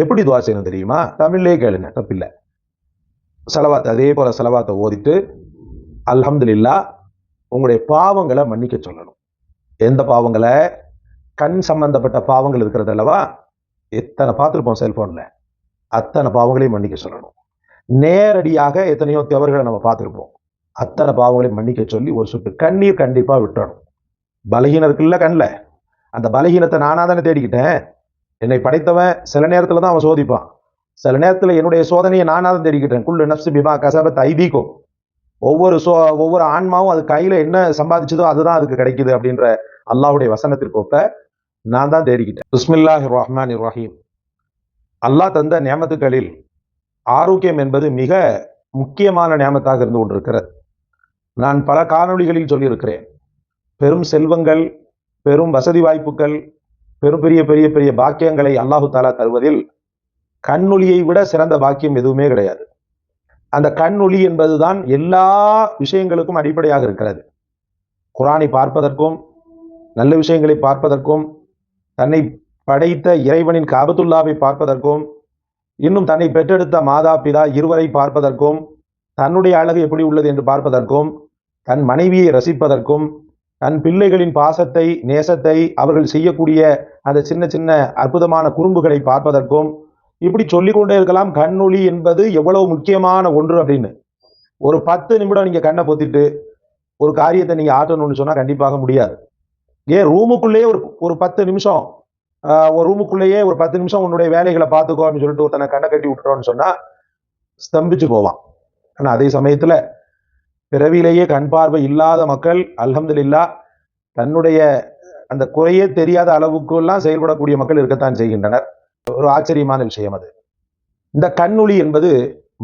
எப்படி துவா செய்யணும் தெரியுமா? தமிழ்லேயே கேளுங்க தப்பில்லை. செலவாத்தை அதே போல செலவாத்தை ஓதிட்டு அல்ஹம்துலில்லா உங்களுடைய பாவங்களை மன்னிக்க சொல்லணும். எந்த பாவங்களை? கண் சம்பந்தப்பட்ட பாவங்கள் இருக்கிறது அல்லவா? எத்தனை பார்த்துருப்போம் செல்போன்ல அத்தனை பாவங்களையும் மன்னிக்க சொல்லணும். நேரடியாக எத்தனையோ தவறுகளை நம்ம பார்த்துருப்போம். அத்தனை பாவங்களையும் மன்னிக்க சொல்லி ஒரு சொட்டு கண்ணீர் கண்டிப்பாக விட்டணும். பலகீனம் இருக்குல்ல கண்ணில் அந்த பலகீனத்தை நானாக தானே தேடிக்கிட்டேன்? என்னை படைத்தவன் சில நேரத்தில் தான் அவன் சோதிப்பான். சில நேரத்தில் என்னுடைய சோதனையை நானாக தான் தேடிக்கிட்டேன் குள்ளு நப்சு பிமா கசபத் ஐதீக்கும் ஒவ்வொரு சோ ஒவ்வொரு ஆன்மாவும் அது கையில் என்ன சம்பாதிச்சதோ அதுதான் அதுக்கு கிடைக்குது அப்படின்ற அல்லாஹ்வுடைய வசனத்திற்கு ஒப்ப நான் தான் தேடிக்கிட்டேன். பிஸ்மில்லாஹிர் ரஹ்மான் ரஹீம். அல்லாஹ் தந்த நியமத்துக்களில் ஆரோக்கியம் என்பது மிக முக்கியமான நியமத்தாக இருந்து கொண்டிருக்கிறது. நான் பல காணொளிகளில் சொல்லியிருக்கிறேன். பெரும் செல்வங்கள் பெரும் வசதி வாய்ப்புகள் பெரும் பெரிய பெரிய பெரிய பாக்கியங்களை அல்லாஹு தாலா தருவதில் கண்ணொளியை விட சிறந்த பாக்கியம் எதுவுமே கிடையாது. அந்த கண்ணொளி என்பதுதான் எல்லா விஷயங்களுக்கும் அடிப்படையாக இருக்கிறது. குரானை பார்ப்பதற்கும் நல்ல விஷயங்களை பார்ப்பதற்கும் தன்னை படைத்த இறைவனின் காபத்துல்லாவை பார்ப்பதற்கும் இன்னும் தன்னை பெற்றெடுத்த மாதா பிதா இருவரை பார்ப்பதற்கும் தன்னுடைய அழகு எப்படி உள்ளது என்று பார்ப்பதற்கும் தன் மனைவியை ரசிப்பதற்கும் தன் பிள்ளைகளின் பாசத்தை நேசத்தை அவர்கள் செய்யக்கூடிய அந்த சின்ன சின்ன அற்புதமான குறும்புகளை பார்ப்பதற்கும் இப்படி சொல்லிக்கொண்டே இருக்கலாம் கண்ணொளி என்பது எவ்வளவு முக்கியமான ஒன்று அப்படின்னு. ஒரு பத்து நிமிடம் நீங்கள் கண்ணை பொத்திட்டு ஒரு காரியத்தை நீங்கள் ஆற்றணும்னு சொன்னால் கண்டிப்பாக முடியாது. ஏன் ரூமுக்குள்ளேயே ஒரு ஒரு பத்து நிமிஷம் ஒரு ரூமுக்குள்ளேயே ஒரு பத்து நிமிஷம் உன்னுடைய வேலைகளை பார்த்துக்கோ அப்படின்னு சொல்லிட்டு ஒருத்தனை கண்ணை கட்டி விட்டுறோன்னு சொன்னால் ஸ்தம்பிச்சு போவான். ஆனால் அதே சமயத்தில் பிறவியிலேயே கண் பார்வை இல்லாத மக்கள் அல்ஹம்துலில்லா தன்னுடைய அந்த குறையே தெரியாத அளவுக்குலாம் செயல்படக்கூடிய மக்கள் இருக்கத்தான் செய்கின்றனர். ஒரு ஆச்சரியமான விஷயம் அது. இந்த கண்ணொளி என்பது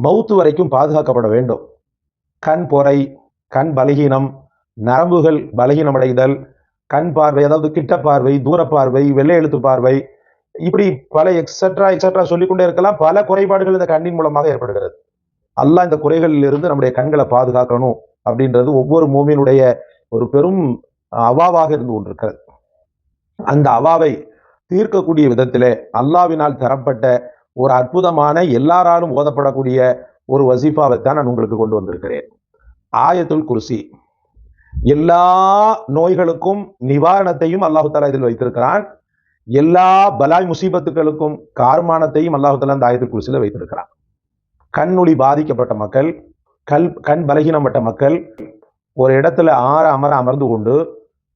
மௌத்து வரைக்கும் பாதுகாக்கப்பட வேண்டும். கண் பொறை கண் பலகீனம் நரம்புகள் பலகீனமடைதல் கண் பார்வை அதாவது கிட்ட பார்வை தூர பார்வை வெள்ளை எழுத்து பார்வை இப்படி பல எக்ஸட்ரா எக்ஸட்ரா சொல்லிக்கொண்டே இருக்கலாம். பல குறைபாடுகள் இந்த கண்ணின் மூலமாக ஏற்படுகிறது. அல்லாஹ் இந்த குறைகளிலிருந்து நம்முடைய கண்களை பாதுகாக்கணும் அப்படின்றது ஒவ்வொரு மூமியினுடைய ஒரு பெரும் அவாவாக இருந்து கொண்டிருக்கிறது. அந்த அவாவை தீர்க்கக்கூடிய விதத்திலே அல்லாவினால் தரப்பட்ட ஒரு அற்புதமான எல்லாராலும் ஓதப்படக்கூடிய ஒரு வசீஃபாவை தான் நான் உங்களுக்கு கொண்டு வந்திருக்கிறேன். ஆயத்துல் குருசி. எல்லா நோய்களுக்கும் நிவாரணத்தையும் அல்லாஹு தாலா இதில் வைத்திருக்கிறான். எல்லா பலாய் முசீபத்துகளுக்கும் கார்மானத்தையும் அல்லாஹு தாலா அந்த ஆயத்துல் குருசியில் வைத்திருக்கிறான். கண்ணொளி பாதிக்கப்பட்ட மக்கள் கல் கண் பலகீனப்பட்ட மக்கள் ஒரு இடத்துல ஆற அமர அமர்ந்து கொண்டு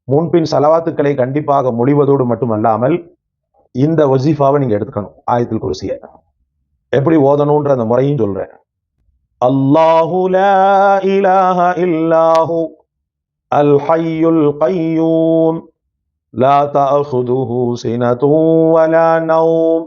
முன்பின் செலவாத்துக்களை கண்டிப்பாக மொழிவதோடு மட்டுமல்லாமல் இந்த வசீஃபாவை நீங்கள் எடுத்துக்கணும் ஆயத்தில் குருசியை. எப்படி ஓதணுன்ற அந்த முறையும் சொல்றேன். அல்லாஹு இலாஹ இல்லாஹு அல் ஹையுல் கையூம் லா தஅஹுதுஹு சினதும் வலா நௌம்.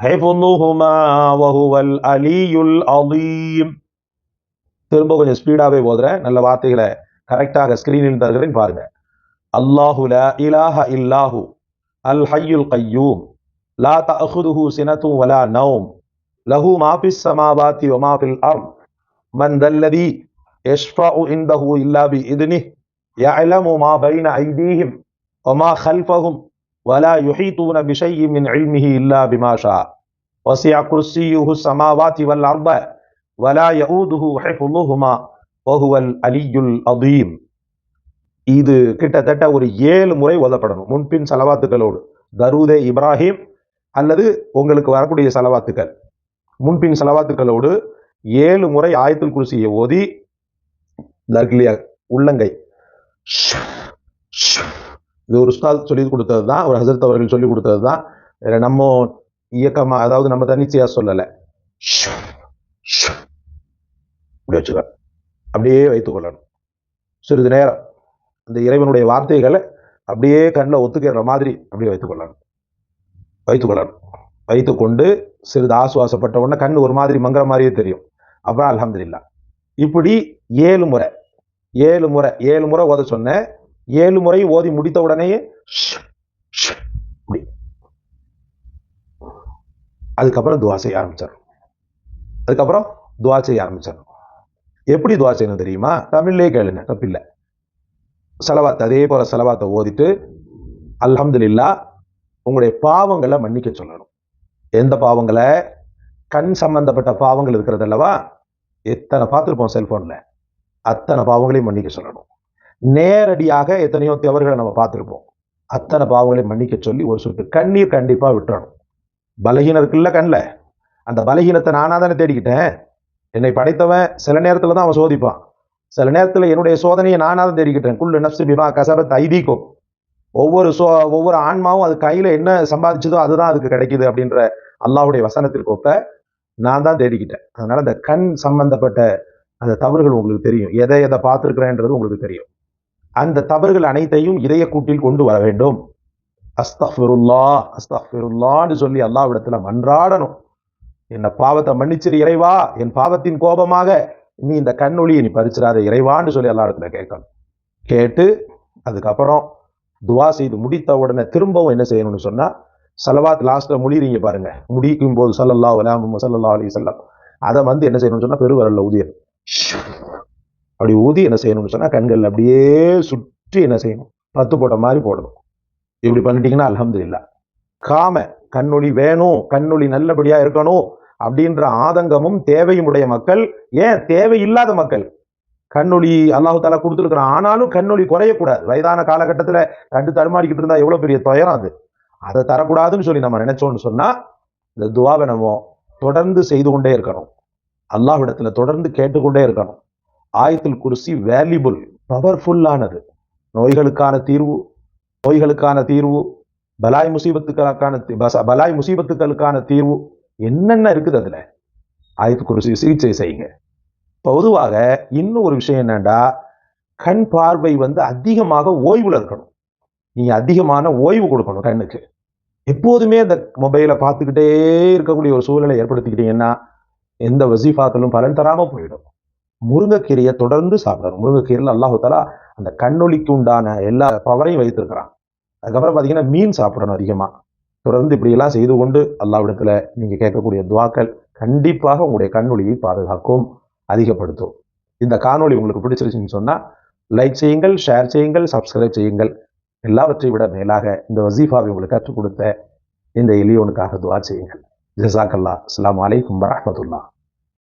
ஹெஃபுன்னுஹுமா வஹுவல் அலியுல் அலீம் திரும்ப கொஞ்சம் ஸ்பீடாகவே போதுறேன் நல்ல வார்த்தைகளை கரெக்டாக ஸ்கிரீனில் தருகிறேன் பாருங்க அல்லாஹு லா இலாஹ இல்லாஹு அல் ஹையுல் கையூம் லா தஹுதுஹு சினத்தும் வலா நௌம் லஹு மாஃபிஸ் சமாவாத்தி ஒமாஃபில் அர் من ذا الذي يشفع عنده إلا بإذنه يعلم ما بين أيديهم وما خلفهم வலா யுஹீதூன பிஷையும் மின் இல்லா பிமாஷா வசியா குர்சியுஹு சமாவாதி வல் அர்ப வலா யூதுஹு ஹிஃபுல்லுஹுமா வஹுவல் அலியுல் அதீம் இது கிட்டத்தட்ட ஒரு ஏழு முறை ஓதப்படணும். முன்பின் செலவாத்துக்களோடு தருதே இப்ராஹிம் அல்லது உங்களுக்கு வரக்கூடிய செலவாத்துக்கள். முன்பின் செலவாத்துக்களோடு ஏழு முறை ஆயத்தில் குருசியை ஓதி தர்கிலியா உள்ளங்கை இது ஒரு உஸ்தாத் சொல்லி கொடுத்தது தான் ஒரு ஹசரத் அவர்கள் சொல்லி கொடுத்தது தான் வேற நம்ம இயக்கமா அதாவது நம்ம தனிச்சையா சொல்லலை. இப்படி வச்சுக்க. அப்படியே வைத்துக் கொள்ளணும். சிறிது நேரம் அந்த இறைவனுடைய வார்த்தைகளை அப்படியே கண்ணில் ஒத்துக்கிற மாதிரி அப்படியே வைத்துக் கொள்ளணும். வைத்துக் கொள்ளணும். வைத்துக்கொண்டு சிறிது ஆசுவாசப்பட்ட உடனே கண் ஒரு மாதிரி மங்குற மாதிரியே தெரியும். அப்புறம் அலமதுல்லா இப்படி ஏழு முறை ஏழு முறை ஏழு முறை ஓத சொன்னேன் ஏழு முறை ஓதி முடித்த உடனேயே அதுக்கப்புறம் துவா செய்ய ஆரம்பிச்சிடணும். அதுக்கப்புறம் துவா செய்ய ஆரம்பிச்சிடணும். எப்படி துவா செய்யணும் தெரியுமா? தமிழ்லேயே கேளுங்க தப்பில்லை. செலவாத்து அதே போல செலவாத்தை ஓதிட்டு அல்ஹம்துலில்லாஹ் உங்களுடைய பாவங்களை மன்னிக்க சொல்லணும். எந்த பாவங்களை? கண் சம்பந்தப்பட்ட பாவங்கள் இருக்கிறது அல்லவா? எத்தனை பார்த்துருப்போம் செல்போன்ல அத்தனை பாவங்களையும் மன்னிக்க சொல்லணும். நேரடியாக எத்தனையோ தவறுகளை நம்ம பார்த்துருப்போம். அத்தனை பாவங்களையும் மன்னிக்க சொல்லி ஒரு சொட்டு கண்ணீர் கண்டிப்பாக விட்டுறணும் பலகீனம் இருக்குல்ல கண்ணில் அந்த பலகீனத்தை நானாக தானே தேடிக்கிட்டேன். என்னை படைத்தவன் சில நேரத்தில் தான் அவன் சோதிப்பான். சில நேரத்தில் என்னுடைய சோதனையை நானாக தான் தேடிக்கிட்டேன். குள்ளு நப்சு பிமா கசபத் ஐதீக்கும் ஒவ்வொரு சோ ஒவ்வொரு ஆன்மாவும் அது கையில் என்ன சம்பாதிச்சதோ அதுதான் அதுக்கு கிடைக்குது அப்படின்ற அல்லாஹுடைய வசனத்திற்கு ஒப்ப நான் தான் தேடிக்கிட்டேன். அதனால் அந்த கண் சம்பந்தப்பட்ட அந்த தவறுகள் உங்களுக்கு தெரியும். எதை எதை பார்த்துருக்குறேன்றது உங்களுக்கு தெரியும். அந்த தவறுகள் அனைத்தையும் இதய கூட்டில் கொண்டு வர வேண்டும். அஸ்தஃபிருல்லா அஸ்தஃபிருல்லான்னு சொல்லி அல்லாஹ்விடத்துல மன்றாடணும். என்ன பாவத்தை மன்னிச்சிரு இறைவா என் பாவத்தின் கோபமாக நீ இந்த கண்ணொளியை நீ பறிச்சிடாத இறைவான்னு சொல்லி எல்லா இடத்துல கேட்கணும். கேட்டு அதுக்கப்புறம் துவா செய்து முடித்த உடனே திரும்பவும் என்ன செய்யணும்னு சொன்னா சலவாத் லாஸ்ட்ல முடிறீங்க பாருங்க. முடிக்கும் போது சல்லல்லா அலாம் சல்லல்லா அலி செல்லம் அதை வந்து என்ன செய்யணும்னு சொன்னா பெருவரல்ல உதயம் அப்படி ஊதி என்ன செய்யணும்னு சொன்னால் கண்கள் அப்படியே சுற்றி என்ன செய்யணும்? பத்து போட்ட மாதிரி போடணும். இப்படி பண்ணிட்டீங்கன்னா இல்லா காம கண்ணொளி வேணும் கண்ணொளி நல்லபடியாக இருக்கணும் அப்படின்ற ஆதங்கமும் தேவையும் உடைய மக்கள் ஏன் தேவையில்லாத மக்கள்? கண்ணொளி அல்லாஹு தாலா கொடுத்துருக்கிறான். ஆனாலும் கண்ணொளி குறையக்கூடாது. வயதான காலகட்டத்தில் கண்டு தடுமாறிக்கிட்டு இருந்தால் எவ்வளோ பெரிய துயரம் அது? அதை தரக்கூடாதுன்னு சொல்லி நம்ம நினைச்சோம்னு சொன்னா இந்த துவாவை நம்ம தொடர்ந்து செய்து கொண்டே இருக்கணும். அல்லாஹ்விடத்துல தொடர்ந்து கேட்டுக்கொண்டே இருக்கணும். ஆயத்தில் குருசி வேல்யூபிள் பவர்ஃபுல்லானது நோய்களுக்கான தீர்வு நோய்களுக்கான தீர்வு பலாய் முசீபத்துக்களுக்கான தீ- பச- பலாய் முசீபத்துக்களுக்கான தீர்வு என்னென்ன இருக்குது அதுல? ஆயத்து குருசி சிகிச்சை செய்யுங்க. பொதுவாக இன்னும் ஒரு விஷயம் என்னென்னா கண் பார்வை வந்து அதிகமாக ஓய்வில் இருக்கணும். நீங்க அதிகமான ஓய்வு கொடுக்கணும் கண்ணுக்கு. எப்போதுமே அந்த மொபைலை பார்த்துக்கிட்டே இருக்கக்கூடிய ஒரு சூழலை ஏற்படுத்திக்கிட்டீங்கன்னா எந்த வசீஃபாக்களும் பலன் தராம போயிடும். முருங்கைக்கீரையை தொடர்ந்து சாப்பிடணும். முருங்கைக்கீரையில் அல்லாஹு அந்த கண்ணொலிக்கு உண்டான எல்லா பவரையும் வைத்திருக்கிறான். அதுக்கப்புறம் பார்த்தீங்கன்னா மீன் சாப்பிடணும் அதிகமாக தொடர்ந்து இப்படியெல்லாம் செய்து கொண்டு அல்லாவிடத்தில் நீங்கள் கேட்கக்கூடிய துவாக்கள் கண்டிப்பாக உங்களுடைய கண்ணொளியை பாதுகாக்கும் அதிகப்படுத்தும். இந்த காணொளி உங்களுக்கு பிடிச்சிருச்சுன்னு சொன்னால் லைக் செய்யுங்கள் ஷேர் செய்யுங்கள் சப்ஸ்கிரைப் செய்யுங்கள். எல்லாவற்றை விட மேலாக இந்த வசீஃபாவை உங்களுக்கு கற்றுக் கொடுத்த இந்த எளியோனுக்காக துவா செய்யுங்கள். ஜசாக்கல்லா அஸ்ஸலாமு அலைக்கும் வரமத்துல்லா